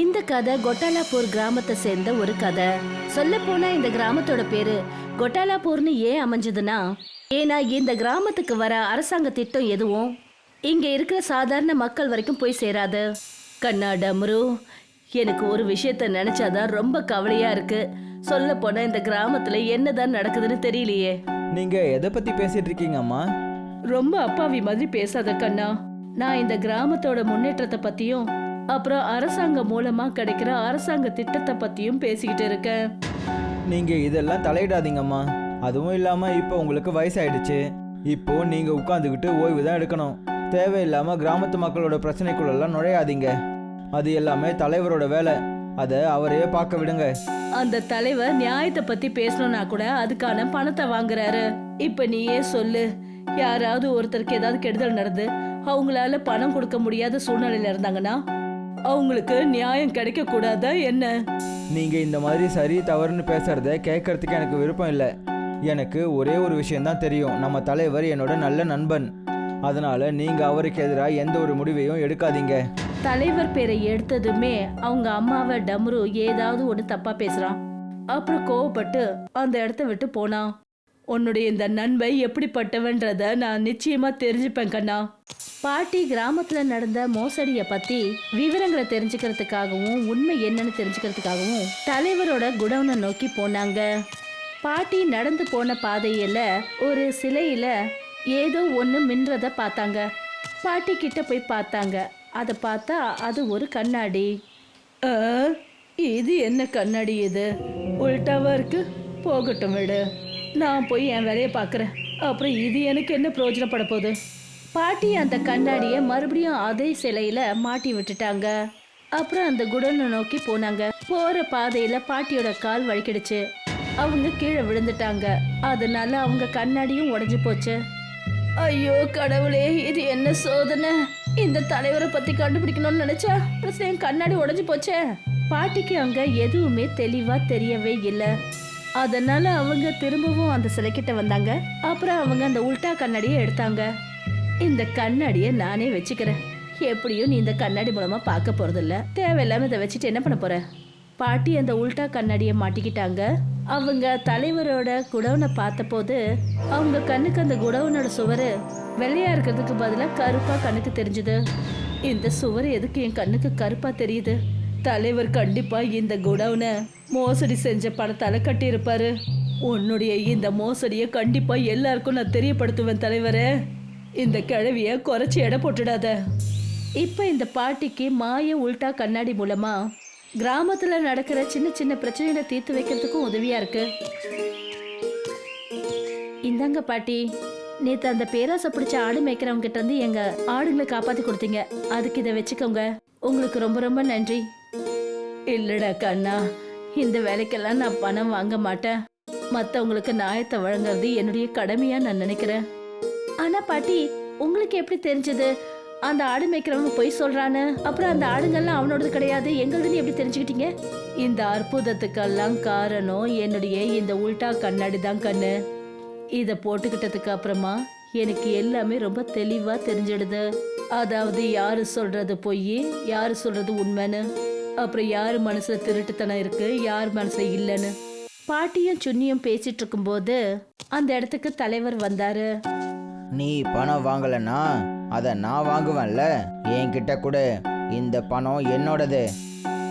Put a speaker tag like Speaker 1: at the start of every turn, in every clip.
Speaker 1: இந்த கதை கொட்டாலாப்பூர் கிராமத்தை சேர்ந்த ஒரு கதை. சொல்ல போனா இந்த கிராமத்தோட பேரு கொட்டாலாப்பூர்னு ஏன் அமைஞ்சதுன்னா ஏன்னா இந்த கிராமத்துக்கு வர அரசாங்க திட்டம் எதுவும் இங்க இருக்கிற சாதாரண மக்கள் வரைக்கும் போய் சேராது. கண்ணா டம்ரு எனக்கு ஒரு விஷயத்த நினைச்சாதான் ரொம்ப கவலையா இருக்கு. சொல்ல போனா இந்த கிராமத்துல என்னதான் நடக்குதுன்னு தெரியலையே.
Speaker 2: நீங்க எதை பத்தி பேசிட்டு இருக்கீங்க அம்மா
Speaker 1: ரொம்ப அப்பாவி மாதிரி பேசாத கண்ணா. நான் இந்த கிராமத்தோட முன்னேற்றத்தை பத்தியும் அப்புறம் அரசாங்கம் மூலமா கிடைக்கிற அரசாங்க திட்டத்தை பத்தியும் பேசிக்கிட்டு இருக்கேன்.
Speaker 2: நீங்க இதெல்லாம் தலையிடாதீங்கம்மா. அதுவும் இல்லாம இப்போ உங்களுக்கு வயசாயிடுச்சு. இப்போ நீங்க உட்காந்துக்கிட்டு ஓய்வு தான் எடுக்கணும். தேவையில்லாம கிராமத்து மக்களோட பிரச்சனைக்குள்ளெல்லாம் நுழையாதீங்க. அது எல்லாமே தலைவரோட வேலை. அதை அவரையே பார்க்க விடுங்க.
Speaker 1: அந்த தலைவர் நியாயத்தை பத்தி பேசணும்னா கூட அதுக்கான பணத்தை வாங்குறாரு. இப்ப நீயே சொல்லு யாராவது ஒருத்தருக்கு ஏதாவது கெடுதல் நடந்து அவங்களால பணம் கொடுக்க முடியாத சூழ்நிலையில இருந்தாங்கன்னா அவங்களுக்கு நியாயம் கிடைக்க கூடாதா என்ன?
Speaker 2: நீங்க இந்த மாதிரி சரி தவறுன்னு பேசுறத கேட்கறதுக்கு எனக்கு விருப்பம் இல்லை. எனக்கு ஒரே ஒரு விஷயம்தான் தெரியும். நம்ம தலைவர் என்னோட நல்ல நண்பன். அதனால நீங்க அவருக்கு எதிராக எந்த ஒரு முடிவையும் எடுக்காதீங்க.
Speaker 1: தலைவர் பேரை எடுத்ததுமே அவங்க அம்மாவை டம்ரு ஏதாவது ஒன்று தப்பா பேசுறான். அப்புறம் கோவப்பட்டு அந்த இடத்த விட்டு போனான். உன்னுடைய இந்த நண்பை எப்படிப்பட்டவன்றத நான் நிச்சயமா தெரிஞ்சுப்பேன் கண்ணா. பாட்டி கிராமத்துல நடந்த மோசடிய பத்தி விவரங்களை தெரிஞ்சுக்கிறதுக்காகவும் உண்மை என்னன்னு தெரிஞ்சுக்கிறதுக்காகவும் தலைவரோட குடவுனை நோக்கி போனாங்க. பாட்டி நடந்து போன பாதையில ஒரு சிலையில ஏதோ ஒன்று மின்றத பார்த்தாங்க. பாட்டி கிட்ட போய் பார்த்தாங்க. அதை பார்த்தா அது ஒரு கண்ணாடி. இது என்ன கண்ணாடி இது? உள்டாவா இருக்கு போகட்டும் விடு. நான் போய் என் வேலையை பார்க்குறேன். அப்புறம் இது எனக்கு என்ன பிரயோஜனப்பட போகுது? பாட்டி அந்த கண்ணாடியை மறுபடியும் அதே சிலையில மாட்டி விட்டுட்டாங்க. அப்புறம் அந்த குடனை நோக்கி போனாங்க. போற பாதையில பாட்டியோட கால் வலிக்கிடுச்சு அவங்க கீழே விழுந்துட்டாங்க. அதனால அவங்க கண்ணாடியும் உடஞ்சு போச்சு. ஐயோ கடவுளே இது என்ன சோதனை? இந்த தலைவரை பத்தி கண்டுபிடிக்கணும்னு நினைச்சா பிரச்சனை கண்ணாடி உடஞ்சு போச்சே. பாட்டிக்கு அங்க எதுவுமே தெளிவா தெரியவே இல்லை. அதனால அவங்க திரும்பவும் அந்த சிலைக்கிட்ட வந்தாங்க. அப்புறம் அவங்க அந்த உல்டா கண்ணாடியை எடுத்தாங்க. இந்த கண்ணாடியை நானே வச்சுக்கிறேன். எப்படியும் நீ இந்த கண்ணாடி மூலமா பார்க்க போறதில்ல. தேவையில்லாம இதை வச்சுட்டு என்ன பண்ண போற? பாட்டி அந்த உல்டா கண்ணாடியை மாட்டிக்கிட்டாங்க. அவங்க தலைவரோட குடவுனை பார்த்தபோது அவங்க கண்ணுக்கு அந்த குடவுனோட சுவரு வெள்ளையா இருக்கிறதுக்கு பதிலாக கருப்பா கண்ணுக்கு தெரிஞ்சுது. இந்த சுவர் எதுக்கு என் கண்ணுக்கு கருப்பா தெரியுது? தலைவர் கண்டிப்பா இந்த குடவுனை மோசடி செஞ்ச பணத்தால கட்டியிருப்பாரு. உன்னுடைய இந்த மோசடியை கண்டிப்பா எல்லாருக்கும் நான் தெரியப்படுத்துவேன் தலைவரே. இந்த கிழவிய குறைச்சி எடை போட்டுடாத. இப்போ இந்த பாட்டிக்கு மாய உல்டா கண்ணாடி மூலமா கிராமத்துல நடக்கிற சின்ன சின்ன பிரச்சனைகளை தீர்த்து வைக்கிறதுக்கும் உதவியா இருக்கு. இந்தாங்க பாட்டி நேற்று அந்த பேராசை பிடிச்ச ஆடு மேய்க்கிறவங்க கிட்ட இருந்து எங்க ஆடுங்களை காப்பாத்தி கொடுத்தீங்க. அதுக்கு இதை வச்சுக்கோங்க. உங்களுக்கு ரொம்ப ரொம்ப நன்றி. இல்லடா கண்ணா இந்த வேலைக்கெல்லாம் நான் பணம் வாங்க மாட்டேன். மற்றவங்களுக்கு நியாயத்தை வழங்குறது என்னுடைய கடமையா நான் நினைக்கிறேன். ஆனா பாட்டி உங்களுக்கு எப்படி தெரிஞ்சது? அந்த ஆடு மேய்க்கிறவங்க பொய் சொல்றான்னு? அப்புறம் அந்த ஆடுங்கள்லாம் அவனோடது கிடையாது எங்களுதுன்னு எப்படி தெரிஞ்சுக்கிட்டீங்க? இந்த அற்புதத்துக்கெல்லாம் காரணம் என்னுடைய இந்த உல்டா கண்ணாடி தான் கண்ணு. இதை போட்டுக்கிட்டதுக்கு அப்புறமா எனக்கு எல்லாமே ரொம்ப தெளிவா தெரிஞ்சிடுது. அதாவது யாரு சொல்றது பொய் யாரு சொல்றது உண்மைன்னு? அப்புறம் யார் மனசுல திருட்டுத்தனம் இருக்கு யார் மனசுல இல்லைன்னு? பாட்டியும் சுன்னியும் பேசிட்டு இருக்கும்போது அந்த இடத்துக்கு தலைவர் வந்தாரு.
Speaker 2: நீ பணம் வாங்கலைன்னா அதை நான் வாங்குவேன்ல? என்கிட்ட கூட. இந்த பணம் என்னோடது.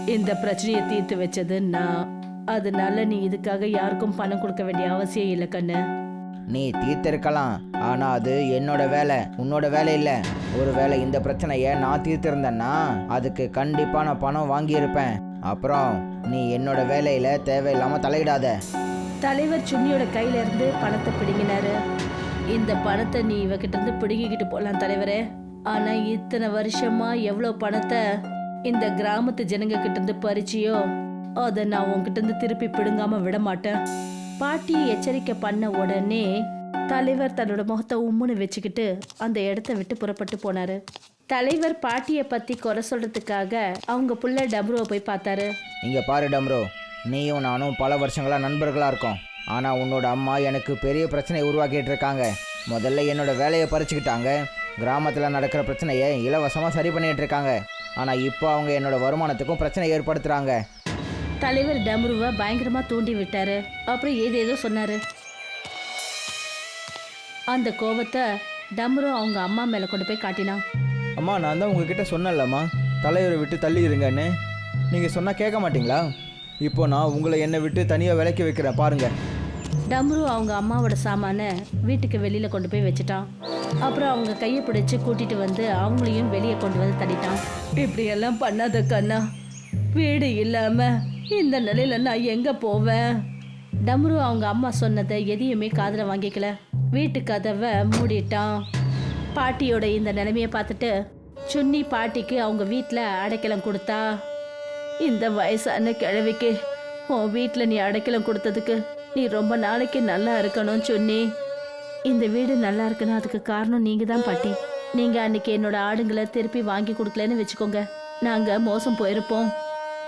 Speaker 1: இந்த பிரச்சனையை தீர்த்து வச்சது நான். அதனால நீ இதுக்காக யாருக்கும் பணம் கொடுக்க வேண்டிய அவசியம் இல்லை கண்ணு.
Speaker 2: நீ தீர்த்திருக்கலாம். ஆனால் அது என்னோட வேலை. உன்னோட வேலை இல்லை. ஒருவேளை இந்த பிரச்சனையை நான் தீர்த்திருந்தேன்னா அதுக்கு கண்டிப்பாக நான் பணம் வாங்கியிருப்பேன். அப்புறம் நீ என்னோட வேலையில் தேவையில்லாமல் தலையிடாத.
Speaker 1: தலைவர் சுன்னியோட கையில இருந்து பணத்தை பிடுங்கினாரு. இந்த பணத்தை நீ இவகிட்ட இருந்து பிடுங்கிக்கிட்டு போலாம் தலைவரே. ஆனா இத்தனை வருஷமா எவ்வளவு பணத்தை இந்த கிராமத்து ஜனங்க கிட்ட இருந்து பறிச்சியோ அதை நான் உன்கிட்ட இருந்து திருப்பி பிடுங்காம விட மாட்டேன். பாட்டி எச்சரிக்கை பண்ண உடனே தலைவர் தன்னோட முகத்தை உம்முன்னு வச்சுக்கிட்டு அந்த இடத்த விட்டு புறப்பட்டு போனாரு. தலைவர் பாட்டியை பத்தி குறை சொல்றதுக்காக அவங்க புள்ள டம்ரோவை போய் பார்த்தாரு.
Speaker 2: இங்க பாரு டம்ரோ நீயும் நானும் பல வருஷங்களாக நண்பர்களாக இருக்கோம். ஆனால் உன்னோட அம்மா எனக்கு பெரிய பிரச்சனையை உருவாக்கிட்டு இருக்காங்க முதல்ல என்னோட வேலையை பறிச்சுக்கிட்டாங்க. கிராமத்தில் நடக்கிற பிரச்சனையை இலவசமாக சரி பண்ணிட்டு இருக்காங்க ஆனால் இப்போ அவங்க என்னோட வருமானத்துக்கும் பிரச்சனை ஏற்படுத்துகிறாங்க
Speaker 1: தலைவர் டம்ருவை பயங்கரமா தூண்டி விட்டாரு. அப்புறம் ஏதேதோ சொன்னாரு. அந்த கோவத்தை டம்ரு அவங்க அம்மா மேல கொண்டு போய் காட்டினான்.
Speaker 2: அம்மா நான் தான் உங்ககிட்ட சொன்னேன்லம்மா. தலைவரை விட்டு தள்ளி இருங்கன்னு நீங்கள் சொன்னால் கேட்க மாட்டீங்களா? இப்போ நான் உங்களை என்னை விட்டு தனியாக விலைக்கு வைக்கிறேன். பாருங்கள்
Speaker 1: டம்ரு அவங்க அம்மாவோட சாமானை வீட்டுக்கு வெளியில் கொண்டு போய் வச்சுட்டான். அப்புறம் அவங்க கையை பிடிச்சி கூட்டிட்டு வந்து அவங்களையும் வெளியே கொண்டு வந்து தள்ளிட்டான். இப்படியெல்லாம் பண்ணாத கண்ணா. வீடு இல்லாமல் இந்த நிலையில நான் எங்கே போவேன்? டம்ரு அவங்க அம்மா சொன்னதை எதையுமே காதில் வாங்கிக்கல. வீட்டு கதவை மூடிட்டான். பாட்டியோட இந்த நிலைமையை பார்த்துட்டு சுன்னி பாட்டிக்கு அவங்க வீட்டில் அடைக்கலம் கொடுத்தா இந்த வயசான கிழவிக்கு உன் வீட்டில் நீ அடைக்கலம் கொடுத்ததுக்கு நீ ரொம்ப நாளைக்கு நல்லா இருக்கணும் சொன்னி. இந்த வீடு நல்லா இருக்குன்னா அதுக்கு காரணம் நீங்க தான் பாட்டி. நீங்க அன்னைக்கு என்னோட ஆடுங்களை திருப்பி வாங்கி கொடுக்கலன்னு வச்சுக்கோங்க. நாங்க மோசம் போயிருப்போம்.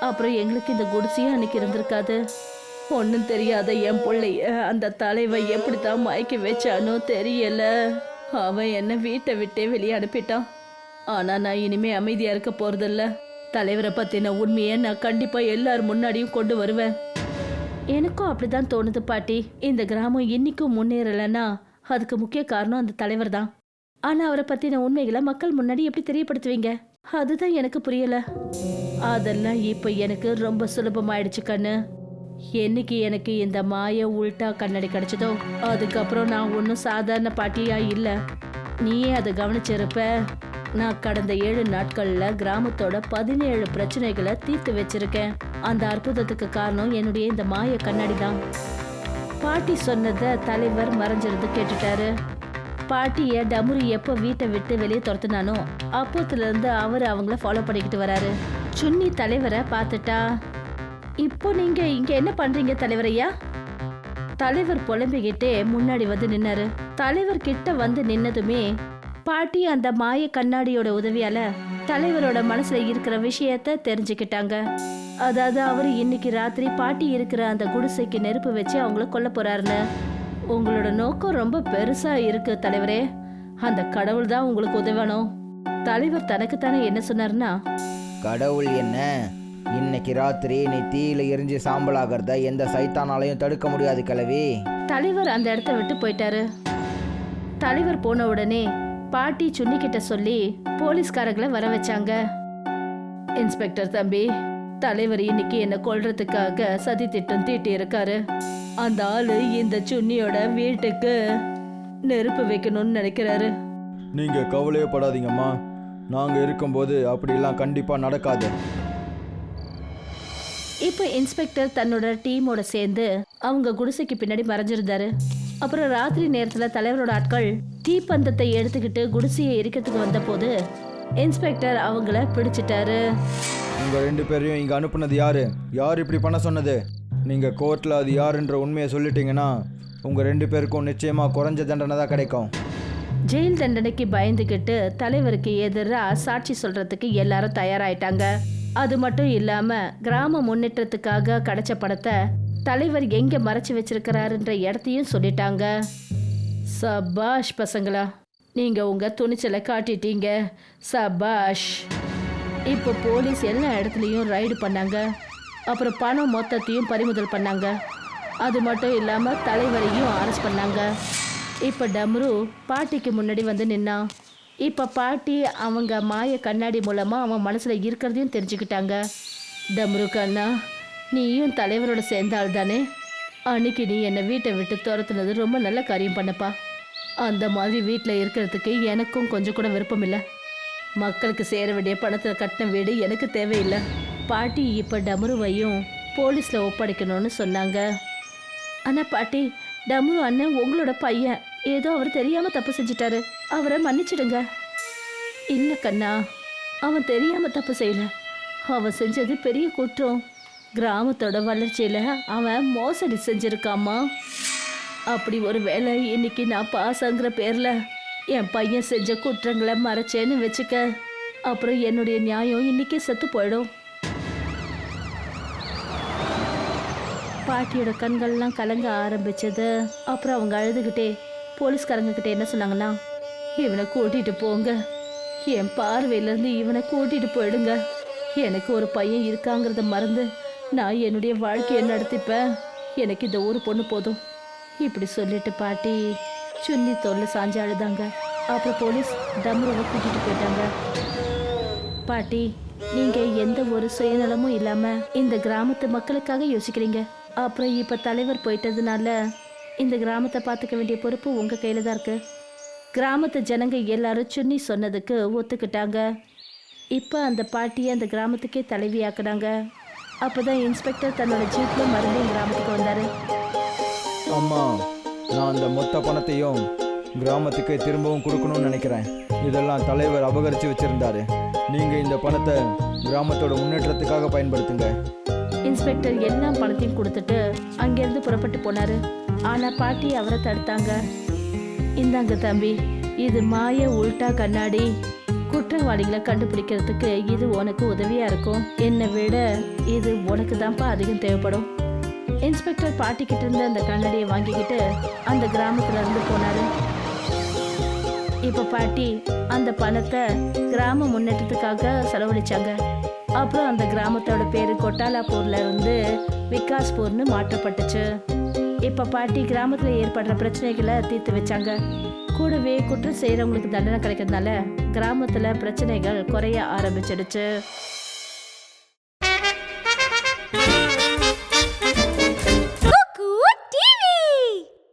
Speaker 1: அப்புறம் எங்களுக்கு இந்த குடிசையும் அன்னைக்கு இருந்திருக்காது. ஒன்றும் தெரியாத என் பிள்ளைய அந்த தலைவன் எப்படித்தான் மயக்கி வச்சானோ தெரியல. அவன் என்ன வீட்டை விட்டே வெளியே அனுப்பிட்டான். ஆனால் நான் இனிமே அமைதியாக இருக்க போறதில்ல. தலைவரை பற்றின உண்மையை நான் கண்டிப்பாக எல்லார் முன்னாடியும் கொண்டு வருவேன். எனக்கும் அப்படிதான் தோணுது பாட்டி. இந்த கிராமம் இன்னைக்கும் முன்னேறலைன்னா அதுக்கு முக்கிய காரணம் அந்த தலைவர் தான். ஆனா அவரை பத்தின உண்மைகளை மக்கள் முன்னாடி எப்படி தெரியப்படுத்துவீங்க? அதுதான் எனக்கு புரியல. அதெல்லாம் இப்ப எனக்கு ரொம்ப சுலபமாயிடுச்சு கண்ணு. என்னைக்கு எனக்கு இந்த மாய உள்டா கண்ணாடி கிடைச்சதோ அதுக்கப்புறம் நான் ஒன்றும் சாதாரண பாட்டியா இல்லை. நீயே அதை கவனிச்சிருப்ப. நான் கடந்த ஏழு நாட்களில் கிராமத்தோட பதினேழு பிரச்சனைகளை தீர்த்து வச்சிருக்கேன். அந்த அற்புதத்துக்கு காரணம் என்னுடைய இந்த மாய கண்ணாடி தான் பாட்டி சொன்னதை தலைவர் மறைஞ்சிருந்து கேட்டுட்டாரு. பாட்டிய டமுரி எப்போ வீட்டை விட்டு வெளியே துரத்துனானோ அப்போத்துலேருந்து அவர் அவங்கள ஃபாலோ பண்ணிக்கிட்டு வராரு. சுன்னி தலைவரை பார்த்துட்டா இப்போ நீங்க இங்க என்ன பண்றீங்க தலைவரையா? தலைவர் புலம்பிக்கிட்டே முன்னாடி வந்து நின்னாரு. தலைவர் கிட்ட வந்து நின்னதுமே பாட்டி அந்த மாய கண்ணாடியோட உதவியால தலைவரோட மனசுல இருக்கிற விஷயத்த தெரிஞ்சுக்கிட்டாங்க. அதாவது அவரு இன்னைக்கு ராத்திரி பாட்டி இருக்கிற அந்த குடிசைக்கு நெருப்பு வச்சு அவங்கள கொல்ல போறாருன்னு. உங்களோட நோக்கம் ரொம்ப பெருசா இருக்கு தலைவரே. அந்த கடவுள் தான் உங்களுக்கு உதவணும். தலைவர் தனக்குத்தானே என்ன சொன்னாருன்னா
Speaker 2: கடவுள் என்ன? இன்னைக்கு ராத்திரி நீ தீயில எரிஞ்சு சாம்பலாகிறத எந்த சைத்தானாலையும் தடுக்க முடியாது கிழவி
Speaker 1: தலைவர் அந்த இடத்த விட்டு போயிட்டாரு. தலைவர் போன உடனே பாட்டி சுன்னி கிட்ட சொல்லி போலீஸ்காரங்களை வர வச்சாங்க. இன்ஸ்பெக்டர் தம்பி தலைவர் இன்னைக்கு என்ன கொல்றதுக்காக சதி திட்டம் தீட்டி இருக்காரு அந்த ஆளு இந்த சுன்னியோட வீட்டுக்கு நெருப்பு வைக்கணும்னு நினைக்கிறாரு.
Speaker 2: நீங்க கவலையே படாதீங்கம்மா. நாங்க இருக்கும்போது அப்படிலாம் கண்டிப்பா நடக்காது.
Speaker 1: இப்போ இன்ஸ்பெக்டர் தன்னோட டீமோட சேர்ந்து அவங்க குடிசைக்கு பின்னாடி மறைஞ்சிருந்தாரு. அப்புறம் ராத்திரி நேரத்தில் தலைவரோட ஆட்கள் தீப்பந்தத்தை எடுத்துக்கிட்டு குடிசையை எரிக்கிறதுக்கு வந்தபோது இன்ஸ்பெக்டர் அவங்கள பிடிச்சிட்டாரு.
Speaker 2: உங்க ரெண்டு பேரையும் இங்க அனுப்புனது யாரு? யார் இப்படி பண்ண சொன்னது? நீங்க கோர்ட்ல அது யாருன்ற உண்மையை சொல்லிட்டீங்கன்னா உங்க ரெண்டு பேருக்கும் நிச்சயமா குறைஞ்ச தண்டனை தான் கிடைக்கும்.
Speaker 1: ஜெயில் தண்டனைக்கு பயந்துக்கிட்டு தலைவருக்கு எதிராக சாட்சி சொல்றதுக்கு எல்லாரும் தயாராயிட்டாங்க. அது மட்டும் இல்லாம கிராம முன்னேற்றத்துக்காக கிடைச்ச படத்தை தலைவர் எங்க மறைச்சு வச்சிருக்கிறாருன்ற இடத்தையும் சொல்லிட்டாங்க. சபாஷ் பசங்களா நீங்க உங்க துணிச்சலை காட்டிட்டீங்க. சபாஷ். இப்போ போலீஸ் எல்லா இடத்துலையும் ரைடு பண்ணாங்க. அப்புறம் பணம் மொத்தத்தையும் பறிமுதல் பண்ணாங்க. அது மட்டும் இல்லாமல் தலைவரையும் அரெஸ்ட் பண்ணாங்க. இப்போ டம்ரு பாட்டிக்கு முன்னாடி வந்து நின்னான் இப்போ பாட்டி அவங்க மாய கண்ணாடி மூலமாக அவன் மனசில் இருக்கிறதையும் தெரிஞ்சுக்கிட்டாங்க. டம்ரு கண்ணா நீயும் தலைவரோட சேர்ந்தால் தானே அன்னைக்கு நீ என்னை வீட்டை விட்டு துரத்துனது ரொம்ப நல்ல காரியம் பண்ணப்பா. அந்த மாதிரி வீட்டில் இருக்கிறதுக்கு எனக்கும் கொஞ்சம் கூட விருப்பம் இல்லை. மக்களுக்கு சேர வேண்டிய பணத்தில் கட்டின வீடு எனக்கு தேவையில்லை. பாட்டி இப்போ டமருவையும் போலீஸில் ஒப்படைக்கணும்னு சொன்னாங்க. ஆனால் பாட்டி டமரு அண்ணன் உங்களோட பையன். ஏதோ அவர் தெரியாமல் தப்பு செஞ்சிட்டாரு. அவரை மன்னிச்சிடுங்க. இல்லை கண்ணா அவன் தெரியாமல் தப்பு செய்யல. அவன் செஞ்சது பெரிய குற்றம். கிராமத்தோட வளர்ச்சியில் அவன் மோசடி செஞ்சிருக்காமா அப்படி ஒரு வேலை இன்னைக்கு நான் பாசங்கிற பேரில் என் பையன் செஞ்ச குற்றங்களை மறைச்சேன்னு வச்சுக்க அப்புறம் என்னுடைய நியாயம் இன்னைக்கு செத்து போயிடும். பாட்டியோட கண்கள்லாம் கலங்க ஆரம்பிச்சது. அப்புறம் அவங்க அழுதுகிட்டே போலீஸ்காரங்க கிட்ட என்ன சொன்னாங்கன்னா இவனை கூட்டிட்டு போங்க. என் பார்வையிலேருந்து இவனை கூட்டிட்டு போயிடுங்க. எனக்கு ஒரு பையன் இருக்காங்கிறத மறந்து நான் என்னுடைய வாழ்க்கையை நடத்திப்பேன். எனக்கு இந்த ஒரு பொண்ணு போதும். இப்படி சொல்லிட்டு பாட்டி சுன்னி தொல்லை சாஞ்சு அழுதாங்க அப்புறம் போலீஸ் டம்ருவை கூட்டிட்டு போயிட்டாங்க. பாட்டி நீங்க எந்த ஒரு சுயநலமும் இல்லாம இந்த கிராமத்து மக்களுக்காக யோசிக்கிறீங்க. அப்புறம் இப்ப தலைவர் போயிட்டதுனால இந்த கிராமத்தை பார்த்துக்க வேண்டிய பொறுப்பு உங்க கையில தான் இருக்கு. கிராமத்து ஜனங்க எல்லாரும் சுன்னி சொன்னதுக்கு ஒத்துக்கிட்டாங்க. இப்போ அந்த பாட்டியை அந்த கிராமத்துக்கே தலைவியாக்குனாங்க. அப்போதான் இன்ஸ்பெக்டர் தன்னோட ஜீப்ல மறுபடியும் கிராமத்துக்கு வந்தாரு.
Speaker 2: அம்மா நான் அந்த மொத்த பணத்தையும் கிராமத்துக்கு திரும்பவும் கொடுக்கணும்னு நினைக்கிறேன். இதெல்லாம் தலைவர் அபகரித்து வச்சிருந்தாரு. நீங்கள் இந்த பணத்தை கிராமத்தோட முன்னேற்றத்துக்காக பயன்படுத்துங்க.
Speaker 1: இன்ஸ்பெக்டர் எல்லா பணத்தையும் கொடுத்துட்டு அங்கேருந்து புறப்பட்டு போனாரு. ஆனா பாட்டி அவரை தடுத்தாங்க. இந்தாங்க தம்பி இது மாய உல்டா கண்ணாடி. குற்றவாளிகளை கண்டுபிடிக்கிறதுக்கு இது உனக்கு உதவியா இருக்கும். என்னை விட இது உனக்கு தான்ப்பா அதிகம் தேவைப்படும். இன்ஸ்பெக்டர் பாட்டி இருந்து அந்த கண்ணாடியை வாங்கிக்கிட்டு அந்த கிராமத்துல இருந்து போனாரு. இப்போ பாட்டி அந்த பணத்தை கிராம முன்னேற்றத்துக்காக செலவழிச்சாங்க. அப்புறம் அந்த கிராமத்தோட பேர் கொட்டாலாப்பூர்ல இருந்து விகாஸ்பூர்னு மாற்றப்பட்டுச்சு. இப்போ பாட்டி கிராமத்தில் ஏற்படுற பிரச்சனைகளை தீர்த்து வச்சாங்க. கூடவே குற்றம் செய்கிறவங்களுக்கு தண்டனை கிடைக்கிறதுனால கிராமத்தில் பிரச்சனைகள் குறைய ஆரம்பிச்சிடுச்சு.